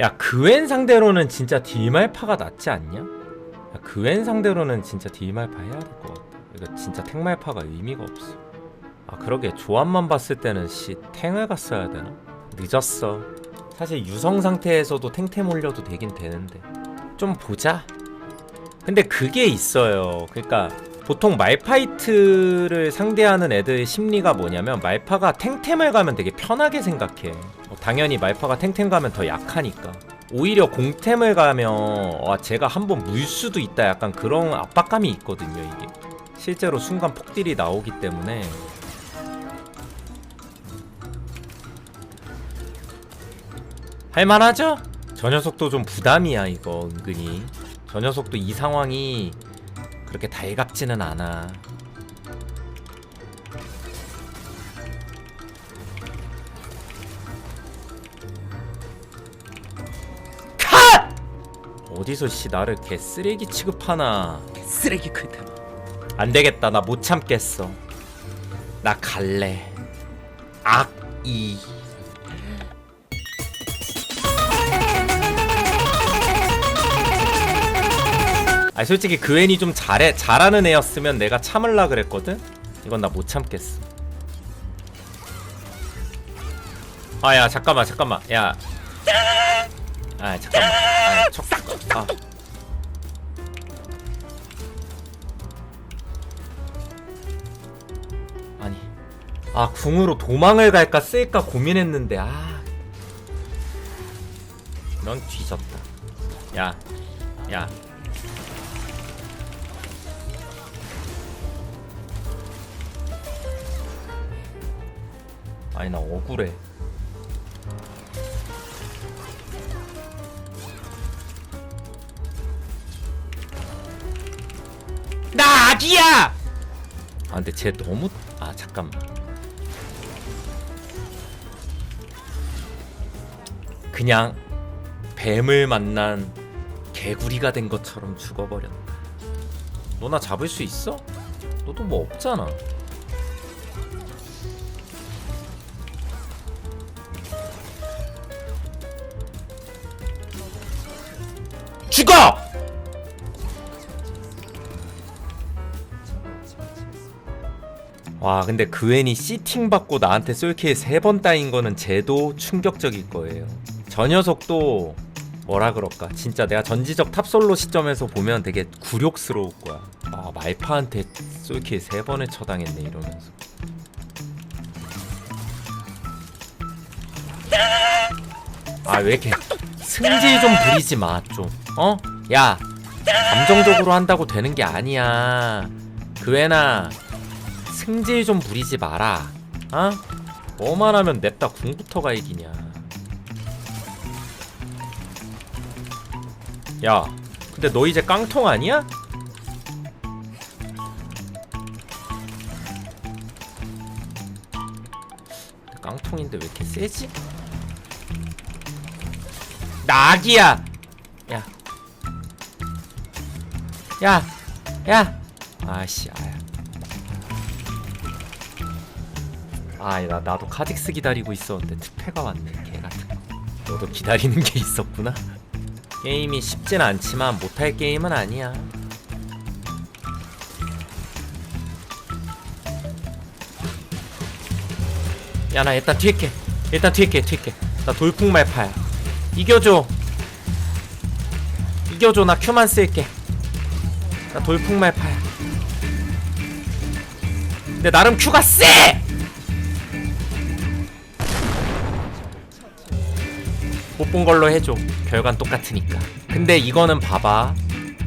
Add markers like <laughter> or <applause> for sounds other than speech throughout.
야 그웬 상대로는 진짜 딜말파가 낫지 않냐? 야, 그웬 상대로는 진짜 딜말파 해야 될 것 같다. 이거 진짜 탱말파가 의미가 없어. 아 그러게. 조합만 봤을 때는 씨 탱을 갔어야 되나? 늦었어. 사실 유성 상태에서도 탱템 올려도 되긴 되는데. 좀 보자. 근데 그게 있어요. 그러니까 보통 말파이트를 상대하는 애들의 심리가 뭐냐면 말파가 탱템을 가면 되게 편하게 생각해. 어, 당연히 말파가 탱템 가면 더 약하니까. 오히려 공템을 가면 와 제가 한번 물 수도 있다 약간 그런 압박감이 있거든요 이게. 실제로 순간 폭딜이 나오기 때문에 할만하죠? 저 녀석도 좀 부담이야 이거 은근히. 저 녀석도 이 상황이 그렇게 달갑지는 않아. 어디서 씨 나를 개 쓰레기 취급하나? 쓰레기 크다. 안 되겠다. 나 못 참겠어. 나 갈래. 악이. 아 솔직히 그 애니 좀 잘해 잘하는 애였으면 내가 참을라 그랬거든. 이건 나 못 참겠어. 아야 잠깐만 잠깐만 야. 아 잠깐만. 아, 척. 아. 아니. 아 궁으로 도망을 갈까 쓸까 고민했는데 아. 넌 뒤졌다. 야. 야. 아니 나 억울해. 나 아기야. 아 근데 쟤 너무 아 잠깐만. 그냥 뱀을 만난 개구리가 된 것처럼 죽어버렸다. 너나 잡을 수 있어? 너도 뭐 없잖아. 와 근데 그웬이 시팅 받고 나한테 솔킬 세 번 따인 거는 쟤도 충격적일 거예요. 저 녀석도 뭐라 그럴까? 진짜 내가 전지적 탑솔로 시점에서 보면 되게 굴욕스러울 거야. 아 말파한테 솔킬 세 번을 처당했네 이러면서. 아 왜 이렇게 승질 좀 부리지 마좀. 어? 야 감정적으로 한다고 되는 게 아니야. 그외나 승질 좀 부리지 마라 어? 뭐만 하면 냅다 궁부터가 이기냐 야 근데 너 이제 깡통 아니야? 깡통인데 왜 이렇게 세지? 낙이야 야 야! 야! 아씨 아야 아나 나도 카직스 기다리고 있었는데 특패가 왔네. 개 같은 거. 너도 기다리는 게 있었구나. 게임이 쉽진 않지만 못할 게임은 아니야. 야 나 일단 뒤에 일단 뒤에 뒤에 나 돌풍 말파야. 이겨줘. 이겨줘. 나 큐만 쓸게. 나 돌풍 말파야. 근데 나름 큐가 세! 못 본 걸로 해줘. 결과는 똑같으니까. 근데 이거는 봐봐.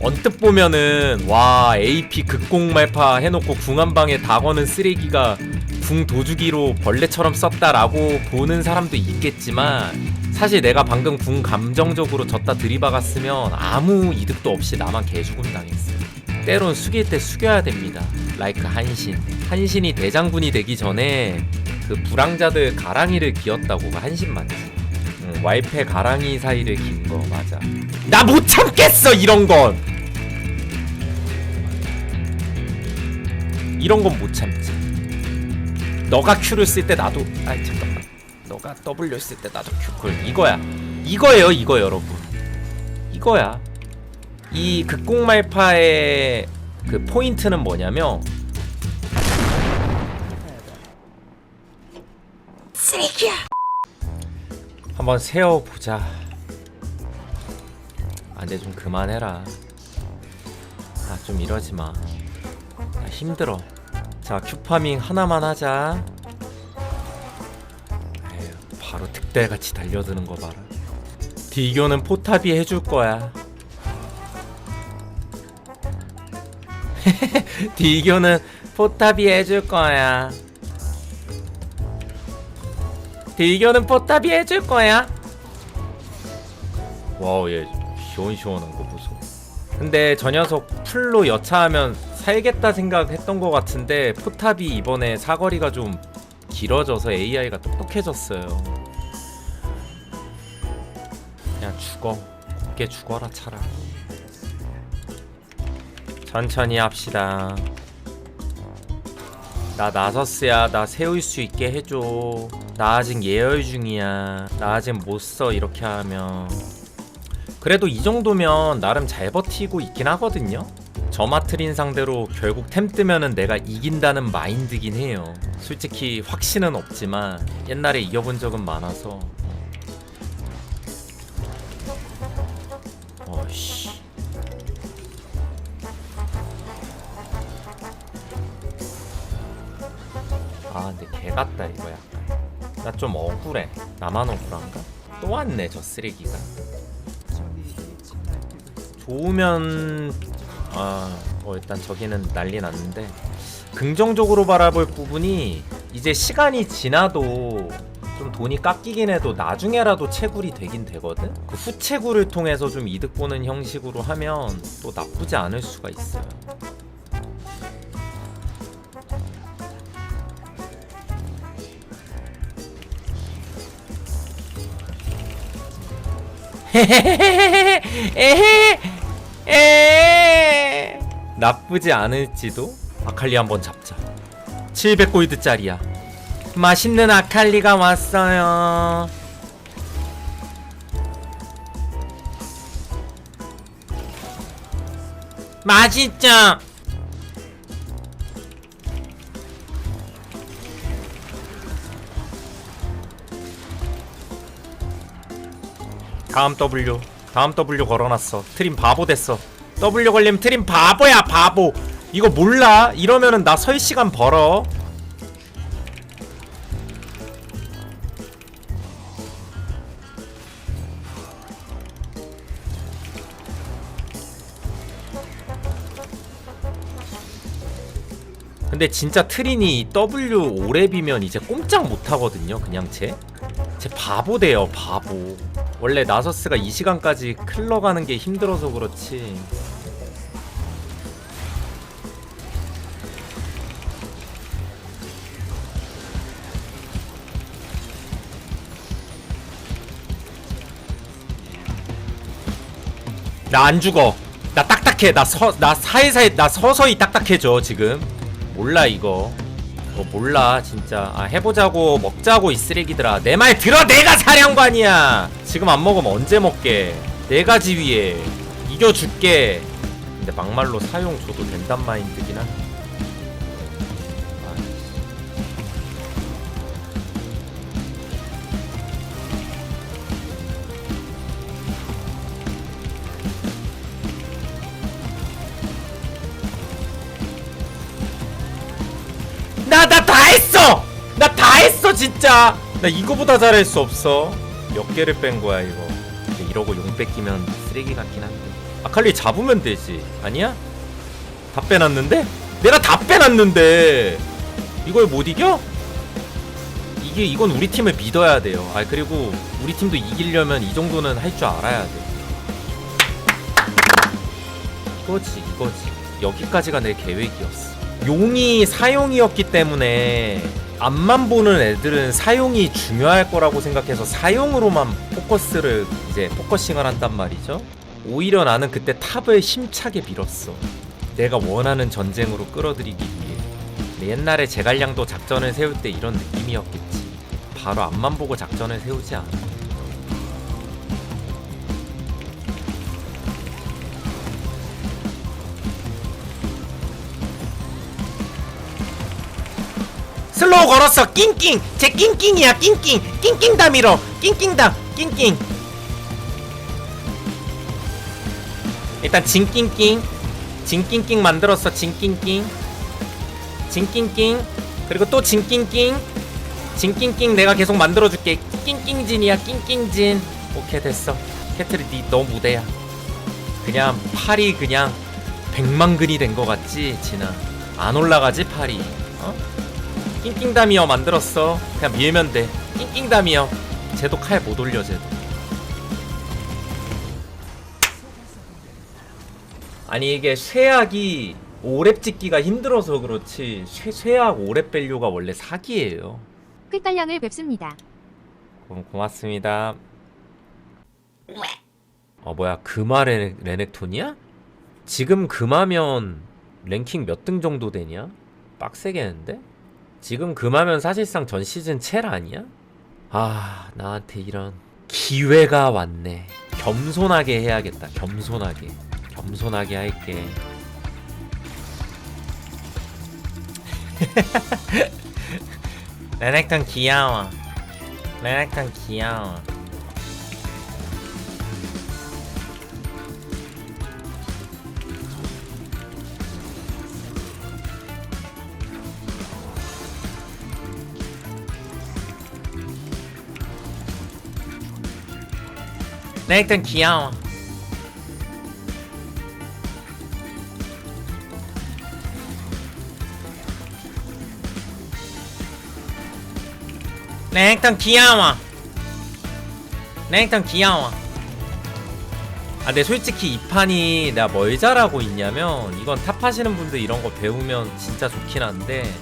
언뜻 보면은 와 AP 극공 말파 해놓고 궁한 방에 다 거는 쓰레기가 궁 도주기로 벌레처럼 썼다라고 보는 사람도 있겠지만 사실 내가 방금 궁 감정적으로 졌다 들이박았으면 아무 이득도 없이 나만 개죽음 당했어. 때론 숙일 때 숙여야 됩니다. 라이크 한신. 한신이 대장군이 되기 전에 그 불황자들 가랑이를 기었다고 한신 맞지? 응, 와이패 가랑이 사이를 긴 거 맞아. 나 못 참겠어 이런 건. 이런 건 못 참지. 너가 Q를 쓸 때 나도 아이 잠깐만. 너가 W 쓸 때 나도 Q걸 이거야. 이거예요 이거 여러분. 이거야. 이 극공말파의 그 포인트는 뭐냐면 쓰레기야. 한번 세워보자. 안돼 좀 그만해라. 아 좀 이러지마. 아, 힘들어. 자 큐파밍 하나만 하자. 에휴 바로 득달같이 달려드는 거 봐라. 디교는 포탑이 해줄 거야. <laughs> 디교는 포탑이 해줄 거야 디교는 포탑이 해줄 거야. 와우 얘 시원시원한 거 보소. 근데 저 녀석 풀로 여차하면 살겠다 생각했던 것 같은데 포탑이 이번에 사거리가 좀 길어져서 AI가 똑똑해졌어요. 그냥 죽어. 곱게 죽어라 차라리 천천히 합시다. 나 나서스야. 나 세울 수 있게 해줘 나 아직 예열 중이야. 나 아직 못 써 이렇게 하면. 그래도 이 정도면 나름 잘 버티고 있긴 하거든요. 저마트린 상대로 결국 템 뜨면은 내가 이긴다는 마인드긴 해요. 솔직히 확신은 없지만 옛날에 이겨본 적은 많아서. 어씨. 아 근데 개 같다 이거 약간 나 좀 억울해. 나만 억울한가? 또 왔네 저 쓰레기가. 좋으면 아 뭐 일단 저기는 난리 났는데. 긍정적으로 바라볼 부분이 이제 시간이 지나도 좀 돈이 깎이긴 해도 나중에라도 채굴이 되긴 되거든? 그 후채굴을 통해서 좀 이득 보는 형식으로 하면 또 나쁘지 않을 수가 있어요 에헤 에 나쁘지 않을지도 아칼리 한번 잡자 700골드짜리야 맛있는 아칼리가 왔어요 맛있죠 다음 W 다음 W 걸어놨어. 트림 바보 됐어. W 걸리면 트림 바보야 바보. 이거 몰라? 이러면은 나 설 시간 벌어. 근데 진짜 트린이 W 5렙이면 이제 꼼짝 못하거든요 그냥 쟤. 쟤 바보 돼요 바보 원래 나서스가 이 시간까지 클러 가는 게 힘들어서 그렇지. 나 안 죽어. 나 딱딱해. 나 서 나 사이사이 나 서서히 딱딱해져 지금. 몰라 이거. 어 몰라 진짜. 아 해보자고 먹자고 이 쓰레기들아. 내 말 들어! 내가 사령관이야 지금 안 먹으면 언제 먹게 내가 지휘해 이겨줄게 근데 막말로 사용 줘도 된단 마인드긴 한 나 나 다 했어! 나 다 했어 진짜! 나 이거보다 잘할 수 없어 몇 개를 뺀 거야 이거. 이러고 용 뺏기면 쓰레기 같긴 한데. 아칼리 잡으면 되지. 아니야? 다 빼놨는데? 내가 다 빼놨는데! 이걸 못 이겨? 이게 이건 우리 팀을 믿어야 돼요. 아 그리고 우리 팀도 이기려면 이 정도는 할 줄 알아야 돼. 이거지 이거지. 여기까지가 내 계획이었어. 용이 사용이었기 때문에 앞만 보는 애들은 사용이 중요할 거라고 생각해서 사용으로만 포커스를 이제 포커싱을 한단 말이죠. 오히려 나는 그때 탑을 힘차게 밀었어. 내가 원하는 전쟁으로 끌어들이기 위해. 옛날에 제갈량도 작전을 세울 때 이런 느낌이었겠지. 바로 앞만 보고 작전을 세우지 않아. 슬로우 걸었어 낑낑. 제 낑낑이야 낑낑. 낑낑 다 밀어 낑낑 다 낑낑. 일단 진낑낑. 진낑낑 만들었어 진낑낑. 진낑낑. 그리고 또 진낑낑. 진낑낑 내가 계속 만들어줄게. 낑낑진이야 낑낑진. 오케이 됐어. 캐트리 니너 무대야. 그냥 팔이 그냥 백만근이 된 거 같지 진아. 안 올라가지 팔이. 어? 낑낑다미어 만들었어 그냥 밀면 돼 낑낑다미어 쟤도 칼 못 올려 쟤도 아니 이게 쇠약이 오랩 찍기가 힘들어서 그렇지 쇠, 쇠약 오랩 밸류가 원래 사기예요 퀵발량을 뵙습니다. 고, 고맙습니다 어 뭐야 금화 레, 레넥톤이야? 지금 금화면 랭킹 몇 등 정도 되냐? 빡세겠는데? 지금 금화면 사실상 전 시즌 첼 아니야? 아 나한테 이런 기회가 왔네. 겸손하게 해야겠다. 겸손하게. 겸손하게 할게. <laughs> 레넥톤 귀여워. 레넥톤 귀여워 레넥톤 귀여워. 레넥톤 귀여워. 레넥톤 귀여워. 아 근데 솔직히 이 판이 내가 뭘 잘하고 있냐면 이건 탑하시는 분들 이런 거 배우면 진짜 좋긴 한데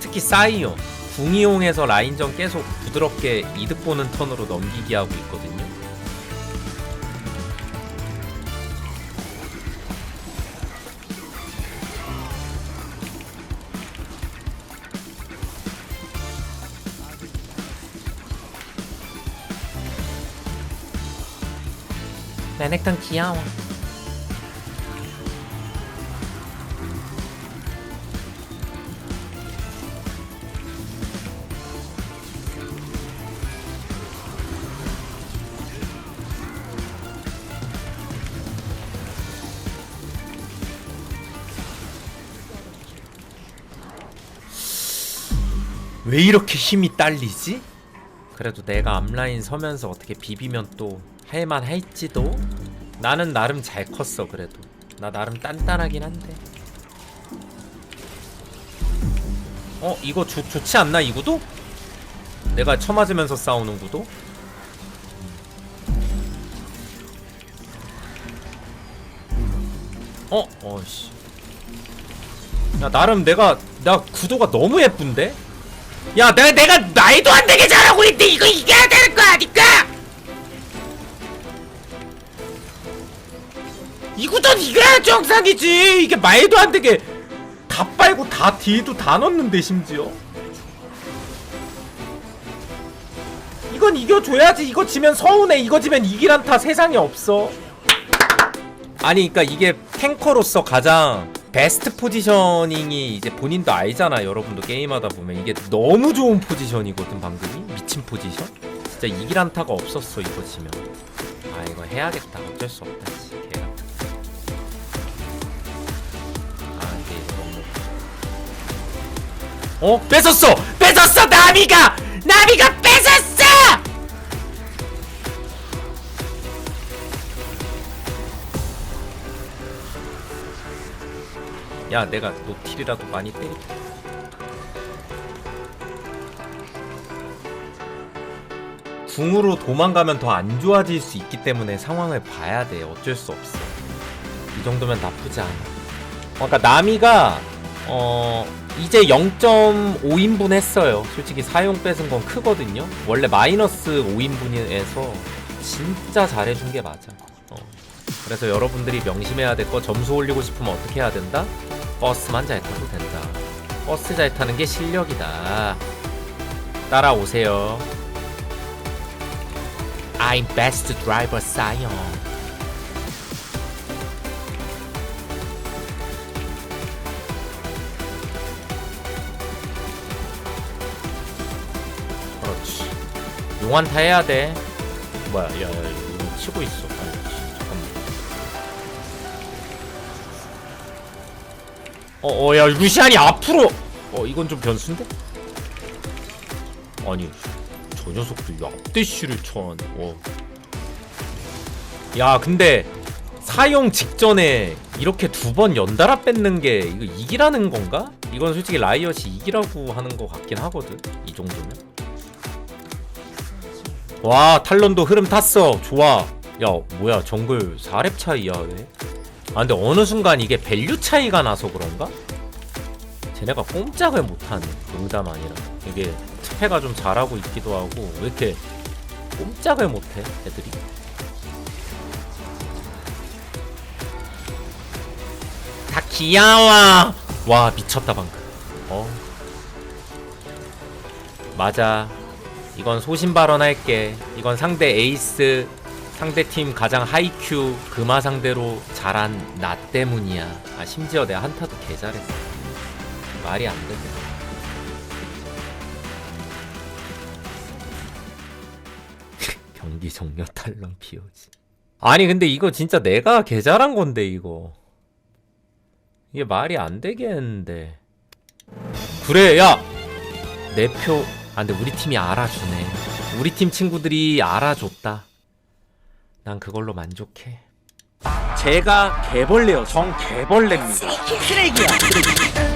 특히 사이온 궁 이용해서 라인전 계속 부드럽게 이득 보는 턴으로 넘기기 하고 있거든요 레넥톤 귀여워 왜 이렇게 힘이 딸리지? 그래도 내가 앞라인 서면서 어떻게 비비면 또 할만 할지도 나는 나름 잘 컸어 그래도 나 나름 단단하긴 한데 어 이거 좋, 좋지 않나 이 구도? 내가 쳐맞으면서 싸우는 구도? 어? 어씨 야 나름 내가 나 구도가 너무 예쁜데? 야 내가 내가 말도 안 되게 잘하고 있는데 이거 이겨야 되는 거 아니까? 이구던 이겨야 정상이지. 이게 말도 안 되게 다 빨고 다 딜도 다 넣는데 심지어. 이건 이겨줘야지. 이거 지면 서운해. 이거 지면 이기란 타 세상에 없어. 아니 그니까 이게 탱커로서 가장 베스트 포지셔닝이 이제 본인도 알잖아 여러분도 게임하다 보면. 이게 너무 좋은 포지션이거든 방금이. 미친 포지션. 진짜 이기란 타가 없었어 이거 지면. 아 이거 해야겠다. 어쩔 수 없다 어? 뺏었어! 뺏었어 나미가! 나미가 뺏었어! 야 내가 노틸이라도 많이 때릴게 궁으로 도망가면 더 안 좋아질 수 있기 때문에 상황을 봐야 돼. 어쩔 수 없어. 이 정도면 나쁘지 않아. 어, 그러니까 나미가 어 이제 0.5인분 했어요 솔직히 사용 뺏은 건 크거든요 원래 마이너스 5인분에서 진짜 잘해준 게 맞아 어. 그래서 여러분들이 명심해야 될 거 점수 올리고 싶으면 어떻게 해야 된다? 버스만 잘 타도 된다. 버스 잘 타는 게 실력이다. 따라오세요. I'm best driver, Sion. 공한타 해야 돼 뭐야 야 야 이거 치고 있어 아니, 씨, 잠깐만 어 어 야 루시안이 앞으로 어 이건 좀 변수인데? 아니 저 녀석도 앞대쉬를 쳐하네 어. 야 근데 사용 직전에 이렇게 두 번 연달아 뺏는 게 이거 이기라는 건가? 이건 솔직히 라이엇이 이기라고 하는 것 같긴 하거든 이 정도면 와 탈론도 흐름 탔어. 좋아. 야 뭐야 정글 4렙 차이야 왜? 아 근데 어느 순간 이게 밸류 차이가 나서 그런가? 쟤네가 꼼짝을 못하네 농담 아니라. 이게 특패가 좀 잘하고 있기도 하고 왜 이렇게 꼼짝을 못해 애들이? 다 귀여워! 와 미쳤다 방금. 어. 맞아 이건 소신 발언할게. 이건 상대 에이스 상대 팀 가장 하이큐 금화 상대로 잘한 나 때문이야. 아 심지어 내가 한타도 개 잘했어. 말이 안 되네. <laughs> 경기 종료 탈론 피오지 아니 근데 이거 진짜 내가 개 잘한 건데 이거. 이게 말이 안 되겠는데. 그래 야 내 표 아 근데 우리 팀이 알아주네 우리 팀 친구들이 알아줬다 난 그걸로 만족해 제가 개벌레요. 정 개벌레입니다. 쓰레기야. 쓰레기.